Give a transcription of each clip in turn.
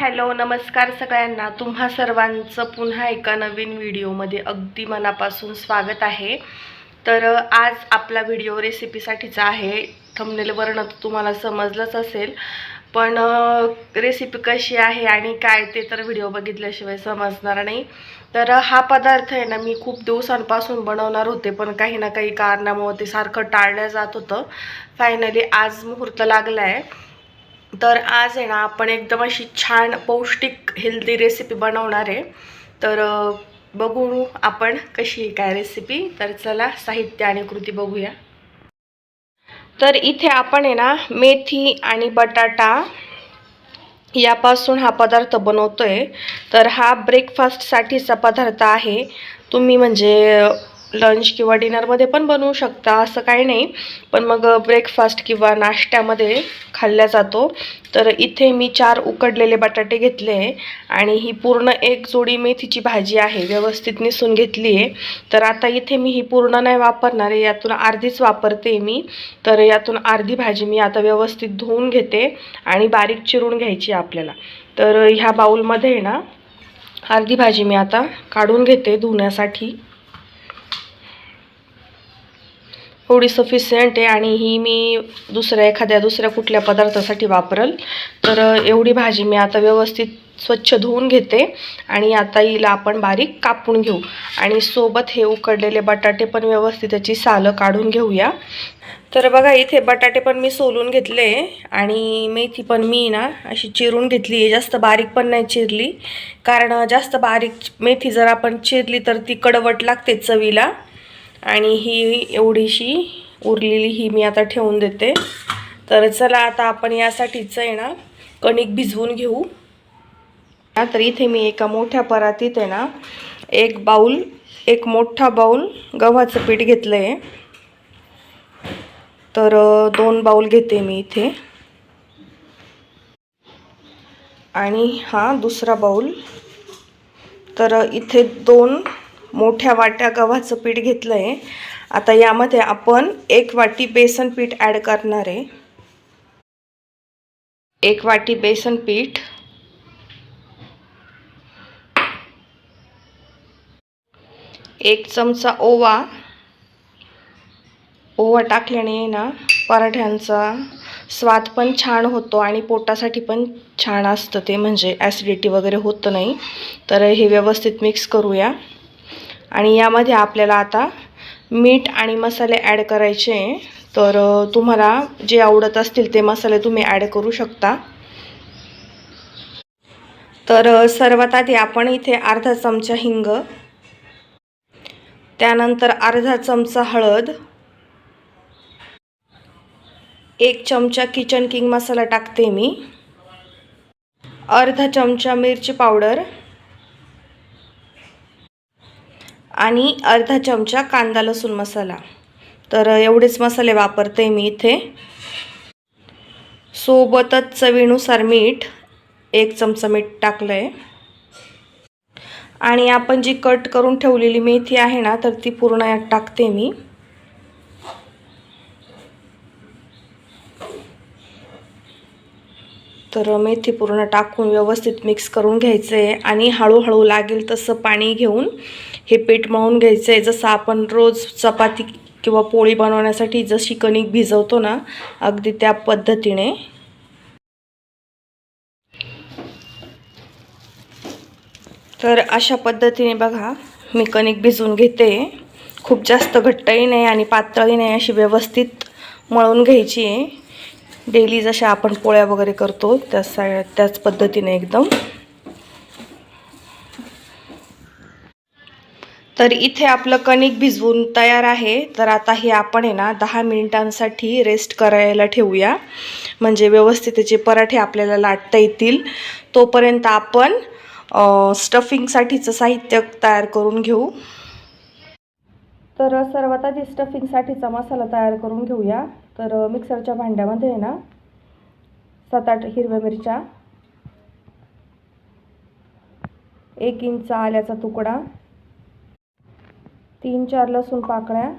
Hello नमस्कार सगळ्यांना. तुम्हा सर्वांचं पुन्हा एका नवीन व्हिडिओमध्ये अगदी मनापासून स्वागत आहे. तर आज आपला व्हिडिओ रेसिपीसाठीचा आहे. थंबनेलवरनं तर तुम्हाला समजलंच असेल. पण रेसिपी कशी आहे आणि काय ते तर व्हिडिओ बघितल्याशिवाय समजणार नाही. तर हा पदार्थ आहे ना मी खूप दिवसांपासून बनवणार होते पण काही ना काही कारणामुळे ते सारखं टाळलं जात होतं. फायनली आज मुहूर्त लागला आहे तर आज आहे ना आपण एकदम अशी छान पौष्टिक हेल्दी रेसिपी बनवणार आहे. तर बघू आपण कशी आहे काय रेसिपी तर चला साहित्य आणि कृती बघूया. तर इथे आपण आहे ना मेथी आणि बटाटा यापासून हा पदार्थ बनवतो आहे तर हा ब्रेकफास्टसाठीचा पदार्थ आहे. तुम्ही म्हणजे लंच किंवा डिनरमध्ये पण बनवू शकता असं काही नाही. पण मग ब्रेकफास्ट किंवा नाश्त्यामध्ये खाल्ला जातो. तर इथे मी चार उकडलेले बटाटे घेतले आणि ही पूर्ण एक जोडी मेथीची भाजी आहे व्यवस्थित निसून घेतली आहे. तर आता इथे मी ही पूर्ण नाही वापरणार आहे यातून अर्धीच वापरते मी. तर यातून अर्धी भाजी मी आता व्यवस्थित धुवून घेते आणि बारीक चिरून घ्यायची आहे आपल्याला. तर ह्या बाऊलमध्ये आहे ना अर्धी भाजी मी आता काढून घेते धुण्यासाठी. थोडी सफिशियंट आहे आणि ही मी दुसऱ्या एखाद्या दुसऱ्या कुठल्या पदार्थासाठी वापरल. तर एवढी भाजी मी आता व्यवस्थित स्वच्छ धुवून घेते आणि आता हिला आपण बारीक कापून घेऊ. आणि सोबत हे उकडलेले बटाटे पण व्यवस्थित त्याची सालं काढून घेऊया. तर बघा इथे बटाटे पण मी सोलून घेतले आणि मेथी पण मी ना अशी चिरून घेतली आहे. जास्त बारीक पण नाही चिरली. कारण जास्त बारीक मेथी जर आपण चिरली तर ती कडवट लागते चवीला. आणि ही एवढीशी उरलेली ही मी आता ठेवून देते. तर चला आता आपण यासाठीच आहे ना कणिक भिजवून घेऊ. तर इथे मी एका मोठ्या परातीत आहे ना एक बाऊल एक मोठा बाऊल गव्हाचं पीठ घेतलं आहे तर दोन बाऊल घेते मी इथे. आणि हा दुसरा बाऊल. तर इथे दोन मोठ्या वाट्या गव्हाचं पीठ घेतलं आहे आता यामध्ये आपण एक वाटी बेसन पीठ ॲड करणार आहे. एक वाटी बेसन पीठ. एक चमचा ओवा. ओवा टाकल्याने ना पराठ्यांचा स्वाद पण छान होतो आणि पोटासाठी पण छान असतं ते म्हणजे ॲसिडिटी वगैरे होतं नाही. तर हे व्यवस्थित मिक्स करूया. आणि यामध्ये आपल्याला आता मीठ आणि मसाले ॲड करायचे तर तुम्हाला जे आवडत असतील ते मसाले तुम्ही ॲड करू शकता. तर सर्वात आधी आपण इथे अर्धा चमचा हिंग त्यानंतर अर्धा चमचा हळद एक चमचा किचन किंग मसाला टाकते मी अर्धा चमचा मिरची पावडर आणि अर्धा चमचा कांदा लसूण मसाला. तर एवढेच मसाले वापरते मी इथे. सोबतच चवीनुसार मीठ एक चमचा मीठ टाकलं आहे आणि आपण जी कट करून ठेवलेली मेथी आहे ना तर ती पूर्ण यात टाकते मी. तर मेथी पूर्ण टाकून व्यवस्थित मिक्स करून घ्यायचं आहे आणि हळूहळू लागेल तसं पाणी घेऊन हे पीठ मळून घ्यायचं आहे जसं आपण रोज चपाती किंवा पोळी बनवण्यासाठी जशी कणिक भिजवतो ना अगदी त्या पद्धतीने. तर अशा पद्धतीने बघा मी कणिक भिजवून घेते. खूप जास्त घट्टही नाही आणि पातळही नाही अशी व्यवस्थित मळून घ्यायची. आहे डेली जशा आपण पोळ्या वगैरे करतो त्याच त्याच पद्धतीने एकदम. तर इथे आपलं कणिक भिजवून तयार आहे. तर आता हे आपण आहे ना दहा मिनिटांसाठी रेस्ट करायला ठेवूया. म्हणजे व्यवस्थित त्याचे पराठे आपल्याला लाटता येतील तोपर्यंत आपण स्टफिंगसाठीचं साहित्य तयार करून घेऊ. तर सर्वात आधी स्टफिंगसाठीचा मसाला तयार करून घेऊया. तर मिक्सरच्या भांड्यामध्ये आहे ना सात आठ हिरव्या मिरच्या एक इंच आल्याचा तुकडा तीन चार लसूण पाकळ्या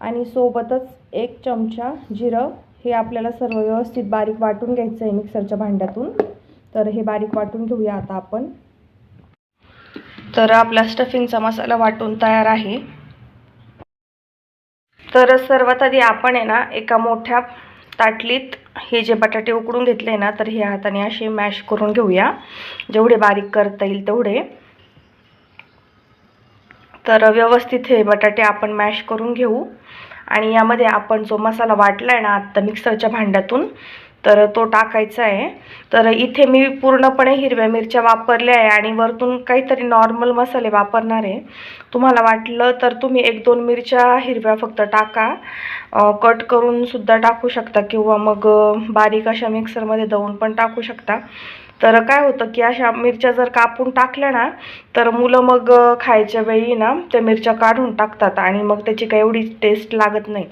आणि सोबतच एक चमचा जिरं. हे आपल्याला सर्व व्यवस्थित बारीक वाटून घ्यायचं आहे मिक्सरच्या भांड्यातून. तर हे बारीक वाटून घेऊया आता आपण. तर आपला स्टफिंगचा मसाला वाटून तयार आहे. तर सर्वात आधी आपण आहे ना एका मोठ्या ताटलीत हे जे बटाटे उकडून घेतले ना तर हे हाताने असे मॅश करून घेऊया. जेवढे बारीक करता येईल तेवढे. तर व्यवस्थित हे बटाटे आपण मॅश करून घेऊ. आणि यामध्ये आपण जो मसाला वाटला आहे ना आत्ता मिक्सरच्या भांड्यातून तर तो टाकायचा आहे. तर इथे मी पूर्णपणे हिरव्या मिरच्या वापरल्या आहे आणि वरतून काहीतरी नॉर्मल मसाले वापरणार आहे. तुम्हाला वाटलं तर तुम्ही एक दोन मिरच्या हिरव्या फक्त टाका. कट करून सुद्धा टाकू शकता किंवा मग बारीक अशा मिक्सरमध्ये दळून पण टाकू शकता. तर काय होतं की अशा मिरच्या जर कापून टाकल्या ना तर मुलं मग खायच्या वेळी ना त्या मिरच्या काढून टाकतात आणि मग त्याची काही एवढी टेस्ट लागत नाही.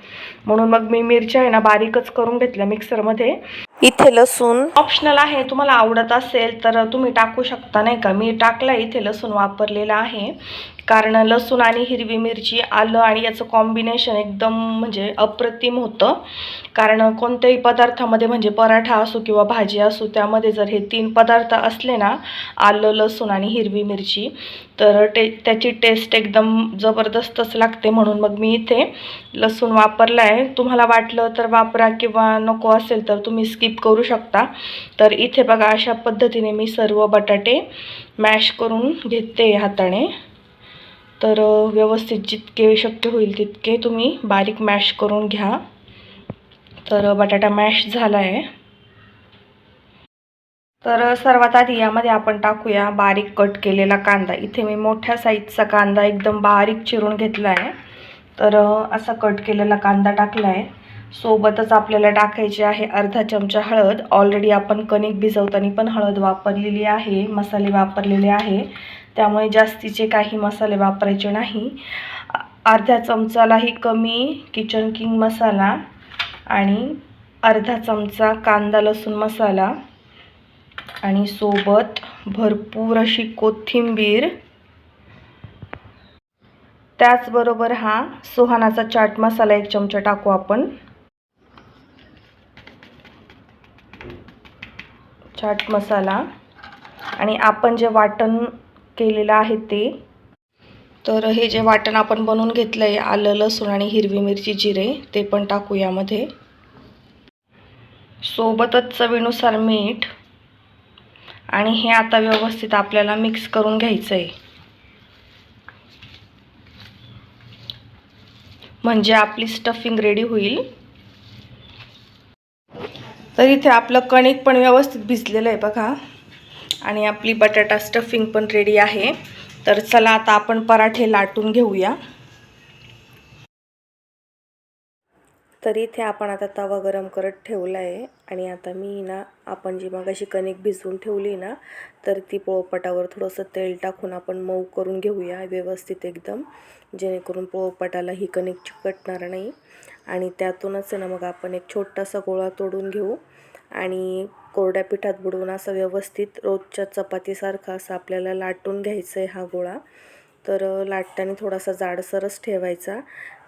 म्हणून मग मी मिरच्या आहे ना बारीकच करून घेतल्या मिक्सरमध्ये इथे लसूण. ऑप्शनल आहे तुम्हाला आवडत असेल तर तुम्ही टाकू शकता नाही का? मी टाकला इथे लसूण वापरलेला आहे. कारण लसूण आणि हिरवी मिरची आलं आणि याचं कॉम्बिनेशन एकदम म्हणजे अप्रतिम होतं. कारण कोणत्याही पदार्थामध्ये म्हणजे पराठा असो किंवा भाजी असो त्यामध्ये जर हे तीन पदार्थ असले ना आलं लसूण आणि हिरवी मिरची तर टे त्याची टेस्ट एकदम जबरदस्तच लागते म्हणून मग मी इथे लसूण वापरला आहे तुम्हाला वाटलं तर वापरा किंवा नको असेल तर तुम्ही स्किप करू शकता. तर इथे बघा अशा पद्धतीने मी सर्व बटाटे मॅश करून घेते हाताने. तर व्यवस्थित जितके शक्य होईल तितके तुम्ही बारीक मॅश करून घ्या. तर बटाटा मॅश झाला आहे तर सर्वात आधी यामध्ये आपण टाकूया बारीक कट केलेला कांदा. इथे मी मोठ्या साईजचा कांदा एकदम बारीक चिरून घेतला आहे तर असा कट केलेला कांदा टाकला आहे सोबतच आपल्याला टाकायची आहे अर्धा चमचा हळद. ऑलरेडी आपण कणिक भिजवताना पण हळद वापरलेली आहे मसाले वापरलेले आहे. त्यामुळे जास्तीचे काही मसाले वापरायचे नाही. अर्ध्या चमचालाही कमी किचन किंग मसाला आणि अर्धा चमचा कांदा लसूण मसाला आणि सोबत भरपूर अशी कोथिंबीर. त्याचबरोबर हा सुहानाचा चाट मसाला एक चमचा टाकू आपण. चाट मसाला. आणि आपण जे वाटण केलेलं आहे ते. तर हे जे वाटण आपण बनवून घेतलं आहे आलं लसूण आणि हिरवी मिरची जिरे ते पण टाकू यामध्ये. सोबतच चवीनुसार मीठ आणि हे आता व्यवस्थित आपल्याला मिक्स करून घ्यायचं आहे म्हणजे आपली स्टफिंग रेडी होईल. तर इथे आपलं कणिक पण व्यवस्थित भिजलेलं आहे बघा. आणि आपली बटाटा स्टफिंग पण रेडी आहे. तर चला आता आपण पराठे लाटून घेऊया. तर इथे आपण आता तवा गरम करत ठेवला आहे आणि आता मी ना आपण जी मगाशी कणिक भिजवून ठेवली ना तर ती पोळपटावर थोडंसं तेल टाकून आपण मऊ करून घेऊया व्यवस्थित एकदम जेणेकरून पोळपटाला ही कणिक चिकटणार नाही. आणि त्यातूनच ना मग आपण एक छोटासा गोळा तोडून घेऊ. आणि कोरड्या पिठात बुडवून असं व्यवस्थित रोजच्या चपातीसारखा असं आपल्याला लाटून घ्यायचं आहे हा गोळा. तर लाटताना थोडासा जाडसरच ठेवायचा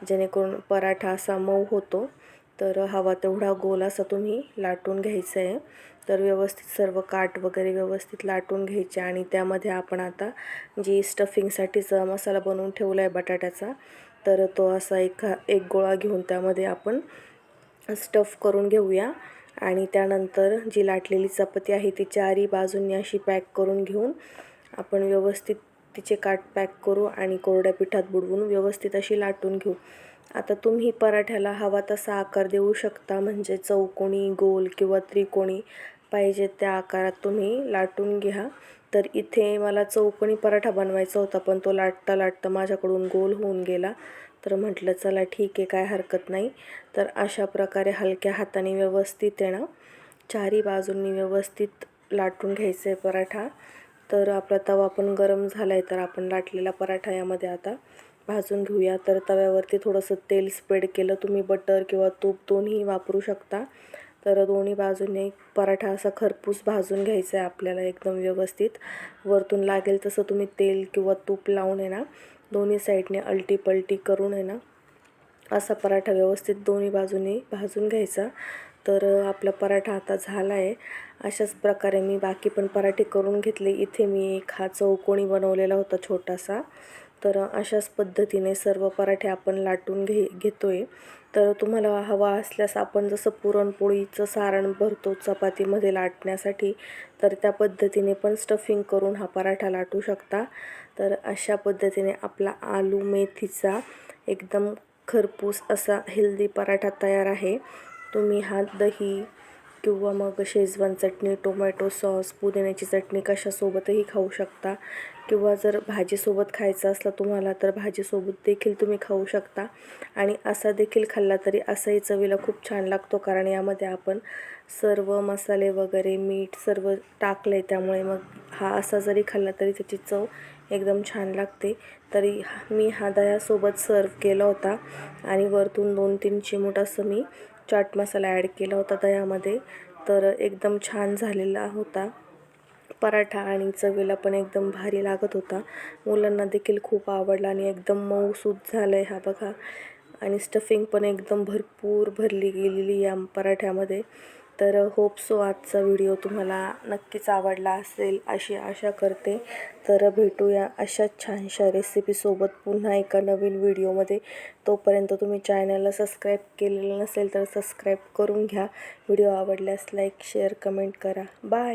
जेणेकरून पराठा असा मऊ होतो. तर हवा तेवढा गोल असा तुम्ही लाटून घ्यायचं आहे तर व्यवस्थित सर्व काट वगैरे व्यवस्थित लाटून घ्यायचे आणि त्यामध्ये आपण आता जी स्टफिंगसाठीचा मसाला बनवून ठेवला आहे बटाट्याचा तर तो असा एक एक गोळा घेऊन त्यामध्ये आपण स्टफ करून घेऊया. आणि त्यानंतर जी लाटलेली चपाती आहे ती चारही बाजूंनी अशी पॅक करून घेऊन आपण व्यवस्थित तिचे काट पॅक करू आणि कोरड्या पिठात बुडवून व्यवस्थित अशी लाटून घेऊ. आता तुम्ही पराठ्याला हवा तसा आकार देऊ शकता म्हणजे चौकोणी गोल किंवा त्रिकोणी. पाहिजे त्या आकारात तुम्ही लाटून घ्या. तर इथे मला चौकोनी पराठा बनवायचा होता पण तो लाटता लाटता माझ्याकडून गोल होऊन गेला. तर म्हटलं चला ठीक आहे काय हरकत नाही. तर अशा प्रकारे हलक्या हाताने व्यवस्थित आहे ना चारी बाजूंनी व्यवस्थित लाटून घ्यायचं आहे पराठा. तर आपला तवा पण गरम झाला आहे तर आपण लाटलेला पराठा यामध्ये आता भाजून घेऊया. तर तव्यावरती थोडंसं तेल स्प्रेड केलं तुम्ही बटर किंवा तूप दोन्ही वापरू शकता. तर दोन्ही बाजूने पराठा असा खरपूस भाजून घ्यायचा आहे आपल्याला एकदम व्यवस्थित. वरतून लागेल तसं तुम्ही तेल किंवा तूप लावून आहे ना दोन्ही साईडने अलटी पलटी करून आहे ना असा पराठा व्यवस्थित दोन्ही बाजूने भाजून घ्यायचा. तर आपला पराठा आता झाला आहे. अशाच प्रकारे मी बाकी पण पराठे करून घेतले. इथे मी एक हा चौकोणी बनवलेला होता छोटासा. तर अशाच पद्धतीने सर्व पराठे आपण लाटून घे घेतो आहे तर तुम्हाला हवा असल्यास आपण जसं पुरणपोळीचं सारण भरतो चपातीमध्ये लाटण्यासाठी तर त्या पद्धतीने पण स्टफिंग करून हा पराठा लाटू शकता. तर अशा पद्धतीने आपला आलू मेथीचा एकदम खरपूस असा हेल्दी पराठा तयार आहे. तुम्ही हा दही किंवा मग शेजवान चटणी टोमॅटो सॉस पुदिन्याची चटणी कशासोबतही खाऊ शकता. किंवा जर भाजीसोबत खायचं असला तुम्हाला तर भाजीसोबत देखील तुम्ही खाऊ शकता. आणि असा देखील खाल्ला तरी असाही चवीला खूप छान लागतो. कारण यामध्ये आपण सर्व मसाले वगैरे मीठ सर्व टाकले त्यामुळे मग हा असा जरी खाल्ला तरी त्याची चव एकदम छान लागते. तरी मी हा दह्यासोबत सर्व केला होता आणि वरतून दोन तीन चिमूट असं मी चाट मसाला ॲड केला होता दह्यामध्ये. तर एकदम छान झालेला होता. पराठा आणि चवीला पण एकदम भारी लागत होता. मुलांना देखील खूप आवडला आणि एकदम मऊसूत झालं आहे हा बघा. आणि स्टफिंग पण एकदम भरपूर भरली गेलेली या पराठ्यामध्ये. तर होप सो आजचा व्हिडिओ तुम्हाला नक्कीच आवडला असेल अशी आशा करते. तर भेटूया अशाच छानशा रेसिपीसोबत पुन्हा एका नवीन व्हिडिओमध्ये. तोपर्यंत तुम्ही चॅनलला सबस्क्राईब केलेलं नसेल तर सबस्क्राईब करून घ्या. व्हिडिओ आवडल्यास लाईक शेअर कमेंट करा. बाय